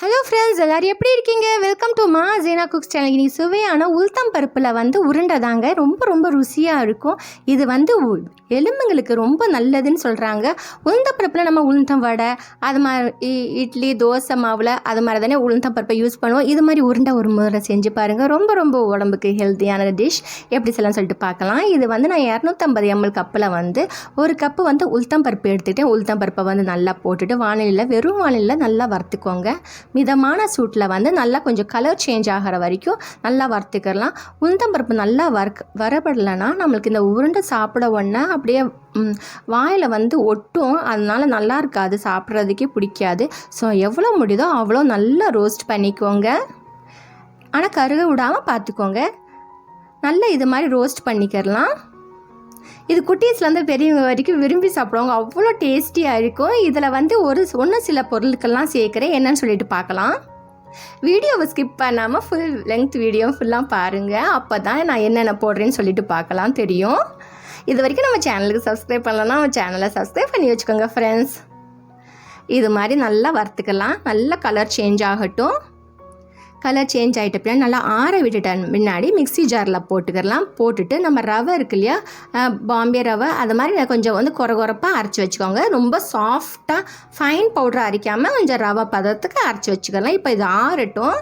Hello friends எல்லோரும் எப்படி இருக்கீங்க? வெல்கம் டு மா ஜேனா குக்ஸ் சேனல் இன்னைக்கு சுவையான உளுத்தம் பருப்பில் வந்து உருண்டை தாங்க ரொம்ப ரொம்ப ருசியாக இருக்கும். இது வந்து உ- எலும்புங்களுக்கு ரொம்ப நல்லதுன்னு சொல்கிறாங்க உளுந்த பருப்பில் நம்ம உளுந்தம் வடை அது மாதிரி இ- இட்லி தோசை மாவில் அது மாதிரி தானே உளுந்தம் பருப்பை யூஸ் பண்ணுவோம். இது மாதிரி உருண்டை ஒரு முறை செஞ்சு பாருங்கள் ரொம்ப ரொம்ப உடம்புக்கு ஹெல்த்தியான டிஷ் எப்படி சொல்லலாம் சொல்லிட்டு பார்க்கலாம். இது வந்து நான் இரநூத்தம்பது எம்எல் கப்பில் வந்து ஒரு கப்பு வந்து உளுத்தம் பருப்பு எடுத்துகிட்டேன் உளுத்தம் பருப்பை வந்து நல்லா போட்டுட்டு வானிலையில் வெறும் வானிலையில் நல்லா வறுத்துக்கோங்க. மிதமான சூட்டில் வந்து நல்லா கொஞ்சம் கலர் சேஞ்ச் ஆகிற வரைக்கும் நல்லா வறுத்துக்கலாம் உளுத்தம் பருப்பு நல்லா வறுக்க வரப்படலைன்னா நம்மளுக்கு இந்த உருண்டை சாப்பிட உடனே அப்படியே வாயில் வந்து ஒட்டும். அதனால நல்லா இருக்காது சாப்பிட்றதுக்கே பிடிக்காது. ஸோ எவ்வளோ முடியுதோ அவ்வளோ நல்லா ரோஸ்ட் பண்ணிக்கோங்க. ஆனால் கருக விடாமல் பார்த்துக்கோங்க நல்லா இது மாதிரி ரோஸ்ட் பண்ணிக்கிறலாம் இது குட்டீஸ்லேருந்து பெரியவங்க வரைக்கும் விரும்பி சாப்பிடுவாங்க. அவ்வளோ டேஸ்டியாக இருக்கும். இதில் வந்து ஒரு ஒன்று சில பொருட்கள்லாம் சேர்க்குறேன். என்னன்னு சொல்லிட்டு பார்க்கலாம். வீடியோவை ஸ்கிப் பண்ணாமல் ஃபுல் லெங்த் வீடியோ ஃபுல்லாக பாருங்கள் அப்போ தான் நான் என்னென்ன போடுறேன்னு சொல்லிட்டு பார்க்கலாம். தெரியும். இது வரைக்கும் நம்ம சேனலுக்கு சப்ஸ்கிரைப் பண்ணலன்னா நம்ம சேனலை சப்ஸ்கிரைப் பண்ணி வச்சுக்கோங்க ஃப்ரெண்ட்ஸ் இது மாதிரி நல்லா வறுத்துக்கலாம். நல்ல கலர் சேஞ்ச் ஆகட்டும். கலர் சேஞ்ச் ஆகிட்ட பின்னாடி நல்லா ஆற விட்டுட்ட முன்னாடி மிக்ஸி ஜாரில் போட்டுக்கலாம். போட்டுட்டு நம்ம ரவை இருக்கு இல்லையா? பாம்பே ரவை. அது மாதிரி கொஞ்சம் வந்து குறை குறைப்பாக அரைச்சி வச்சுக்கோங்க. ரொம்ப சாஃப்டாக ஃபைன் பவுடர் அரைக்காமல் கொஞ்சம் ரவை பதத்துக்கு அரைச்சி வச்சுக்கலாம். இப்போ இது ஆறட்டும்.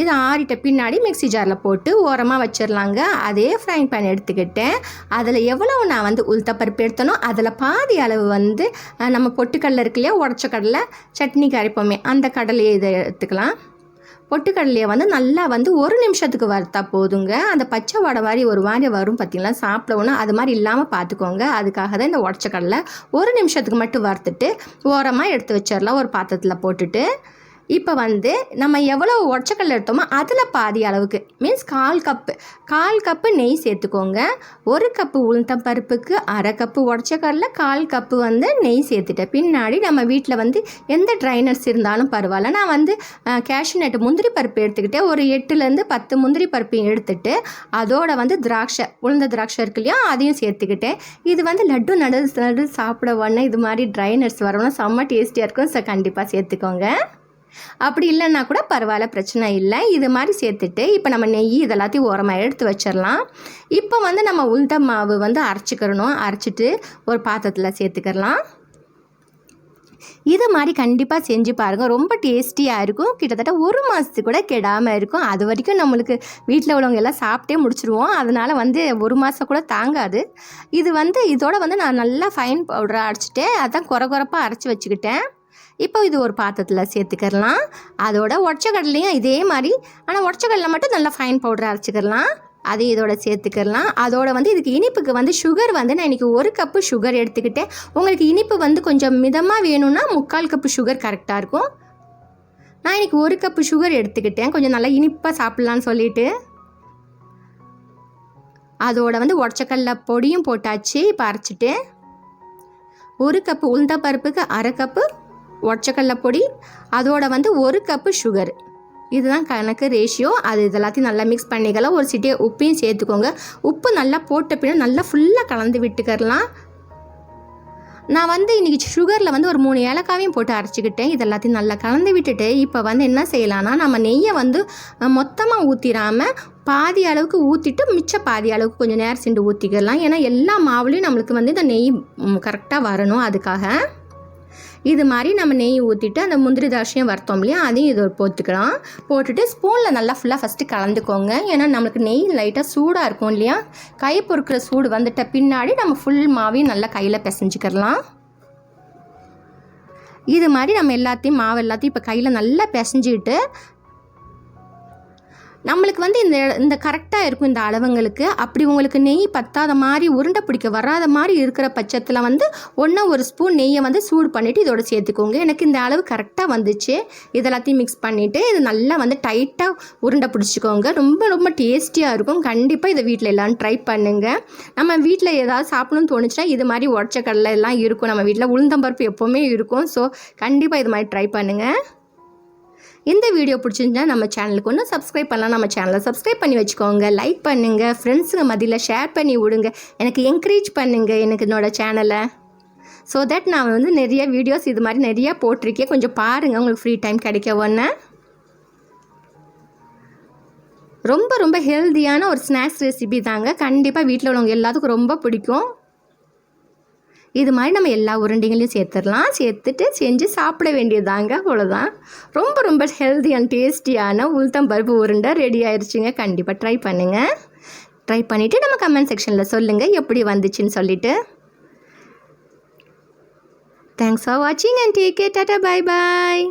இது ஆறிட்ட பின்னாடி மிக்ஸி ஜாரில் போட்டு ஓரமாக வச்சிடலாங்க அதே ஃப்ரைங் பேன் எடுத்துக்கிட்டேன். அதில் எவ்வளோ நான் வந்து உளுத்தப்பருப்பு எடுத்தனோ அதில் பாதி அளவு வந்து நம்ம பொட்டுக்கடலை இருக்கு இல்லையா? உடச்ச கடலை சட்னிக்கு அரைப்போமே அந்த கடலையை இதை எடுத்துக்கலாம். பொட்டுக்கடலையை வந்து நல்லா வந்து ஒரு நிமிஷத்துக்கு வறுத்தா போதுங்க. அந்த பச்சை வடை மாதிரி ஒரு மாதிரி வரும் பார்த்தீங்களா சாப்பிடவுன்னா அது மாதிரி இல்லாமல் பார்த்துக்கோங்க அதுக்காக தான் இந்த உடச்ச கடலை ஒரு நிமிஷத்துக்கு மட்டும் வறுத்துட்டு ஓரமாக எடுத்து வச்சிடலாம் ஒரு பாத்திரத்தில் போட்டுட்டு இப்போ வந்து நம்ம எவ்வளோ உடச்சக்கடலை எடுத்தோமோ அதில் பாதி அளவுக்கு மீன்ஸ் கால் கப்பு. கால் கப்பு நெய் சேர்த்துக்கோங்க. ஒரு கப்பு உளுத்தம் பருப்புக்கு அரை கப்பு உடச்சக்கடலை கால் கப்பு வந்து நெய் சேர்த்துட்டேன். பின்னாடி நம்ம வீட்டில் வந்து எந்த ட்ரைனர்ஸ் இருந்தாலும் பரவாயில்ல. நான் வந்து கேஷ்யூநெட்டு முந்திரி பருப்பு எடுத்துக்கிட்டேன். ஒரு எட்டுலேருந்து பத்து முந்திரி பருப்பையும் எடுத்துட்டு அதோட வந்து திராட்சை உளுந்த திராட்சை இருக்கு இல்லையா அதையும் சேர்த்துக்கிட்டேன். இது வந்து லட்டு நடு நடு சாப்பிட உடனே இது மாதிரி ட்ரைனர்ஸ் வரணும் செம்ம டேஸ்டியாக இருக்கும். ஸோ கண்டிப்பாக சேர்த்துக்கோங்க. அப்படி இல்லைன்னா கூட பரவாயில்ல பிரச்சனை இல்லை. இது மாதிரி சேர்த்துட்டு இப்போ நம்ம நெய் இதெல்லாத்தையும் ஓரமாக எடுத்து வச்சிடலாம். இப்போ வந்து நம்ம உளுந்த மாவு வந்து அரைச்சிக்கிறணும். அரைச்சிட்டு ஒரு பாத்திரத்தில் சேர்த்துக்கிறலாம் இது மாதிரி கண்டிப்பாக செஞ்சு பாருங்கள் ரொம்ப டேஸ்டியாக இருக்கும். கிட்டத்தட்ட ஒரு மாதத்துக்கு கூட கெடாமல் இருக்கும். அது வரைக்கும் நம்மளுக்கு வீட்டில் உள்ளவங்க எல்லாம் சாப்பிட்டே முடிச்சிருவோம். அதனால் வந்து ஒரு மாதம் கூட தாங்காது. இது வந்து இதோட வந்து நான் நல்லா ஃபைன் பவுடராக அரைச்சிட்டேன் அதான் குறை குறைப்பாக அரைச்சி வச்சுக்கிட்டேன். இப்போ இது ஒரு பாத்திரத்தில் சேர்த்துக்கிறலாம். அதோட உடச்சக்கடலையும் இதே மாதிரி ஆனால் உடச்ச மட்டும் நல்லா ஃபைன் பவுடர் அரைச்சிக்கிறலாம். அதையும் இதோட சேர்த்துக்கிறலாம். அதோட வந்து இதுக்கு இனிப்புக்கு வந்து சுகர் வந்து நான் இன்றைக்கி ஒரு கப்பு சுகர் எடுத்துக்கிட்டேன். உங்களுக்கு இனிப்பு வந்து கொஞ்சம் மிதமாக வேணும்னா முக்கால் கப்பு சுகர் கரெக்டாக இருக்கும். நான் இன்றைக்கி ஒரு கப்பு சுகர் எடுத்துக்கிட்டேன். கொஞ்சம் நல்லா இனிப்பாக சாப்பிட்லான்னு சொல்லிட்டு. அதோட வந்து உடச்சக்கல்ல பொடியும் போட்டாச்சு. இப்போ அரைச்சிட்டு ஒரு கப்பு உளுந்த பருப்புக்கு அரை கப்பு உடச்சக்கடல பொடி அதோட வந்து ஒரு கப்பு சுகர் இதுதான் கணக்கு ரேஷியோ அது இது எல்லாத்தையும் நல்லா மிக்ஸ் பண்ணிக்கலாம். ஒரு சிட்டியை உப்பையும் சேர்த்துக்கோங்க. உப்பு நல்லா போட்ட பின்னாடி நல்லா ஃபுல்லாக கலந்து விட்டுக்கரலாம் நான் வந்து இன்றைக்கி சுகரில் வந்து ஒரு மூணு ஏலக்காவையும் போட்டு அரைச்சிக்கிட்டேன். இது எல்லாத்தையும் நல்லா கலந்து விட்டுட்டு இப்போ வந்து என்ன செய்யலான்னா நம்ம நெய்யை வந்து மொத்தமாக ஊற்றிடாமல் பாதி அளவுக்கு ஊற்றிட்டு மிச்ச பாதி அளவுக்கு கொஞ்சம் நேரம் சென்று ஊற்றிக்கலாம் ஏன்னா எல்லா மாவுலேயும் நம்மளுக்கு வந்து இந்த நெய் கரெக்டாக வரணும் அதுக்காக. இது மாதிரி நம்ம நெய் ஊற்றிட்டு அந்த முந்திரி தாசையும் வறுத்தோம் இல்லையா அதையும் இது போட்டுக்கலாம். போட்டுட்டு ஸ்பூனில் நல்லா ஃபுல்லாக ஃபஸ்ட்டு கலந்துக்கோங்க. ஏன்னா நம்மளுக்கு நெய் லைட்டாக சூடாக இருக்கும் இல்லையா? கை பொறுக்கிற சூடு வந்துட்ட பின்னாடி நம்ம ஃபுல் மாவையும் நல்லா கையில் பிசைஞ்சிக்கிறலாம் இது மாதிரி நம்ம எல்லாத்தையும் மாவு எல்லாத்தையும் இப்போ கையில் நல்லா பிசைஞ்சிக்கிட்டு நம்மளுக்கு வந்து இந்த இந்த கரெக்டாக இருக்கும் இந்த அளவுங்களுக்கு. அப்படி உங்களுக்கு நெய் பத்தாத மாதிரி உருண்டை பிடிக்க வராத மாதிரி இருக்கிற பட்சத்தில் வந்து ஒன்றா ஒரு ஸ்பூன் நெய்யை வந்து சூடு பண்ணிவிட்டு இதோட சேர்த்துக்கோங்க. எனக்கு இந்த அளவு கரெக்டாக வந்துச்சு. இதெல்லாத்தையும் மிக்ஸ் பண்ணிவிட்டு இது நல்லா வந்து டைட்டாக உருண்டை பிடிச்சிக்கோங்க. ரொம்ப ரொம்ப டேஸ்டியாக இருக்கும். கண்டிப்பாக இதை வீட்டில் எல்லாம் ட்ரை பண்ணுங்கள் நம்ம வீட்டில் ஏதாவது சாப்பிடணும்னு தோணுச்சுன்னா இது மாதிரி உடச்ச கடலை எல்லாம் இருக்கும். நம்ம வீட்டில் உளுந்தம்பருப்பு எப்போவுமே இருக்கும். ஸோ கண்டிப்பாக இது மாதிரி ட்ரை பண்ணுங்கள் இந்த வீடியோ பிடிச்சிருந்தா நம்ம சேனலுக்கு ஒன்றும் சப்ஸ்கிரைப் பண்ணலாம். நம்ம சேனலை சப்ஸ்கிரைப் பண்ணி வச்சுக்கோங்க. லைக் பண்ணுங்கள் ஃப்ரெண்ட்ஸுங்க மதியில் ஷேர் பண்ணி விடுங்க. எனக்கு என்கரேஜ் பண்ணுங்கள் எனக்கு என்னோடய சேனலை ஸோ தட் நான் வந்து நிறைய வீடியோஸ் இது மாதிரி நிறையா போட்டிருக்கேன். கொஞ்சம் பாருங்கள் உங்களுக்கு ஃப்ரீ டைம் கிடைக்க ஒன்று ரொம்ப ரொம்ப ஹெல்த்தியான ஒரு ஸ்நாக்ஸ் ரெசிபி தாங்க. கண்டிப்பாக வீட்டில் உள்ளவங்க எல்லாத்துக்கும் ரொம்ப பிடிக்கும். இது மாதிரி நம்ம எல்லா உருண்டைகளையும் சேர்த்துடலாம். சேர்த்துட்டு செஞ்சு சாப்பிட வேண்டியதாங்க அவ்வளோதான் ரொம்ப ரொம்ப ஹெல்தி அண்ட் டேஸ்டியான உளுத்தம் பருப்பு உருண்டை ரெடி ஆயிடுச்சுங்க கண்டிப்பாக ட்ரை பண்ணுங்கள் ட்ரை பண்ணிவிட்டு நம்ம கமெண்ட் செக்ஷனில் சொல்லுங்கள் எப்படி வந்துச்சுன்னு சொல்லிட்டு. தேங்க்ஸ் ஃபார் வாட்சிங் and take care tata bye bye